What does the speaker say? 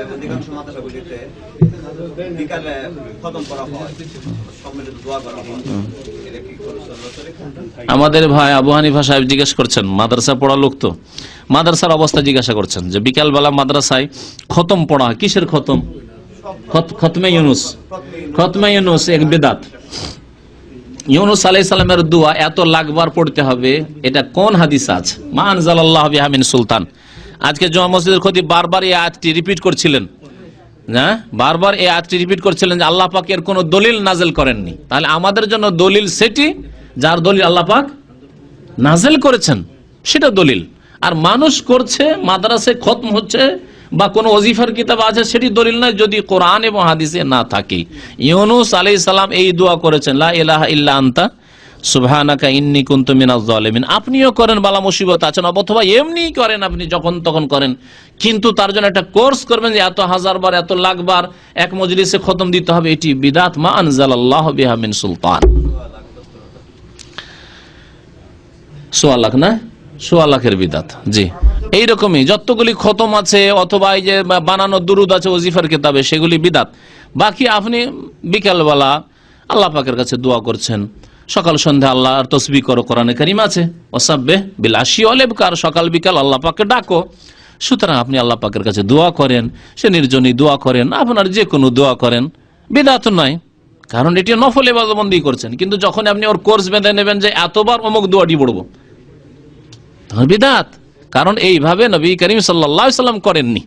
অধিকাংশ মাদ্রাসাগুলিতে বিকালে খতম করা হয় সম্মিলিত দোয়া করা হয়? আমাদের ভাই আবু হানিফা সাহেব জিজ্ঞেস করছেন, মাদ্রাসা পড়া লোক তো? মাদ্রাসার অবস্থা জিজ্ঞাসা করছেন যে বিকালবেলা মাদ্রাসায় খতম পড়া হয়। কিসের খতম? খত- খতমে ইউনুস। খতমে ইউনুস এক বেদাত। ইউনুস আলাই সালামের দোয়া এত লাগবার পড়তে হবে, এটা কোন হাদিস আছে? মা আনজালাল্লাহ বিহামিন সুলতান। আজকে জমা মসজিদের ক্ষতি বারবার এই আয়াতটি রিপিট করছিলেন। না? বারবার এই আয়াতটি রিপিট করছিলেন যে আল্লাহ পাকের কোনো দলিল নাজেল করেননি। তাহলে আমাদের জন্য দলিল সেটি যার দলিল আল্লাহ পাক নাজেল করেছেন, সেটা দলিল। আর মানুষ করছে, মাদ্রাসে খতম হচ্ছে বা কোনো অজিফার কিতাব আছে, সেটি দলিল নয় যদি কোরআন এবং হাদিসে না থাকে। ইউনুস আলাই সালাম এই দোয়া করেছেন, লা ইলাহা ইল্লা আন্তা সুবহানাকা ইন্নি কুনতু মিনাজ জালিমিন। আপনিও করেন, বালা মুসিবত আছেন অথবা এমনি করেন আপনি, যখন তখন করেন। কিন্তু তার জন্য একটা কোর্স করবেন যে এত হাজার বার, এত লাখ বার এক মজলিসে খতম দিতে হবে, এটি বিদাত, মা আনজালাল্লাহ সুলতান। সোয়া লাখ না? সোয়া লাখের বিদাত, জি। এইরকমই, যতগুলি খতম আছে, অথবা এই যে বানানো দুরুদ আছে, ওজিফার কিতাবে, সেগুলি বিদাত। বাকি আপনি বিকালবেলা আল্লাহ পাকের কাছে দোয়া করছেন। সকাল সন্ধ্যা আল্লাহ আর তসবি করো, কোরআনে কারিম আছে। ওসাব্বে বিল আশি অলেবকার সকাল বিকাল আল্লাহ পাকে ডাকো। সুতরাং আপনি আল্লাহ পাকের কাছে দোয়া করেন, সে নির্জনী দোয়া করেন, আপনার যে কোনো দোয়া করেন। বিদাত নয়, কারণ এটি নফল এবাদবন্দি করছেন। কিন্তু যখন আপনি ওর কোর্স বেঁধে নেবেন যে এতবার অমুক দোয়াটি পড়ব তখন বিদাত। কারণ এইভাবে নবী করিম সাল্লাহ সাল্লাম করেননি।